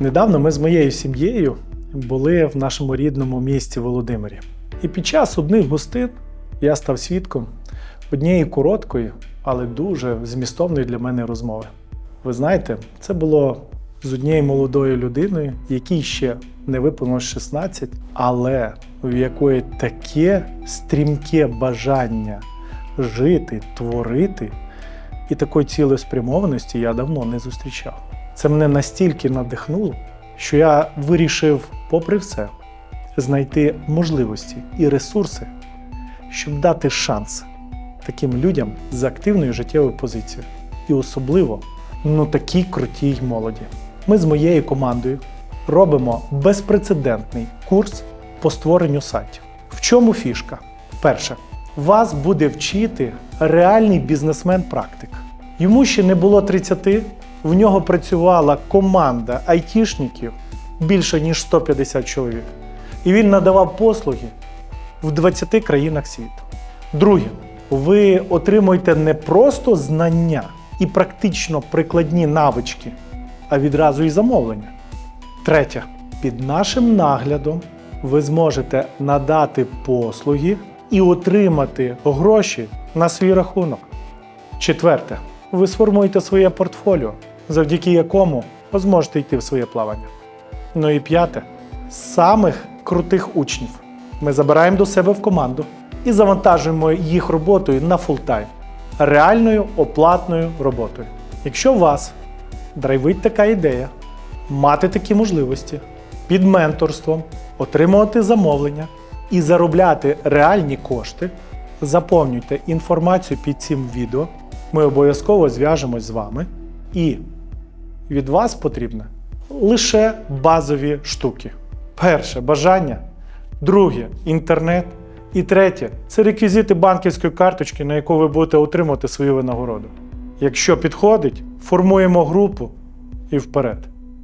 Недавно ми з моєю сім'єю були в нашому рідному місті Володимирі. І під час одних гостин я став свідком однієї короткої, але дуже змістовної для мене розмови. Ви знаєте, це було з однією молодою людиною, якій ще не виповнилось 16, але в якої таке стрімке бажання жити, творити, і такої цілеспрямованості я давно не зустрічав. Це мене настільки надихнуло, що я вирішив, попри все, знайти можливості і ресурси, щоб дати шанс таким людям з активною життєвою позицією. І особливо ну такій крутій молоді. Ми з моєю командою робимо безпрецедентний курс по створенню сайтів. В чому фішка? Перше, вас буде вчити реальний бізнесмен-практик. Йому ще не було 30, в нього працювала команда айтішників більше ніж 150 чоловік. І він надавав послуги в 20 країнах світу. Друге, ви отримуєте не просто знання і практично прикладні навички, а відразу і замовлення. Третє, під нашим наглядом ви зможете надати послуги і отримати гроші на свій рахунок. Четверте, ви сформуєте своє портфоліо, завдяки якому ви зможете йти в своє плавання. Ну і п'яте, самих крутих учнів ми забираємо до себе в команду і завантажуємо їх роботою на фултайм, реальною оплатною роботою. Якщо вас драйвить така ідея, мати такі можливості під менторством, отримувати замовлення і заробляти реальні кошти, заповнюйте інформацію під цим відео. Ми обов'язково зв'яжемось з вами і від вас потрібно лише базові штуки. Перше бажання, друге інтернет. І третє це реквізити банківської карточки, на яку ви будете отримувати свою винагороду. Якщо підходить, формуємо групу і вперед.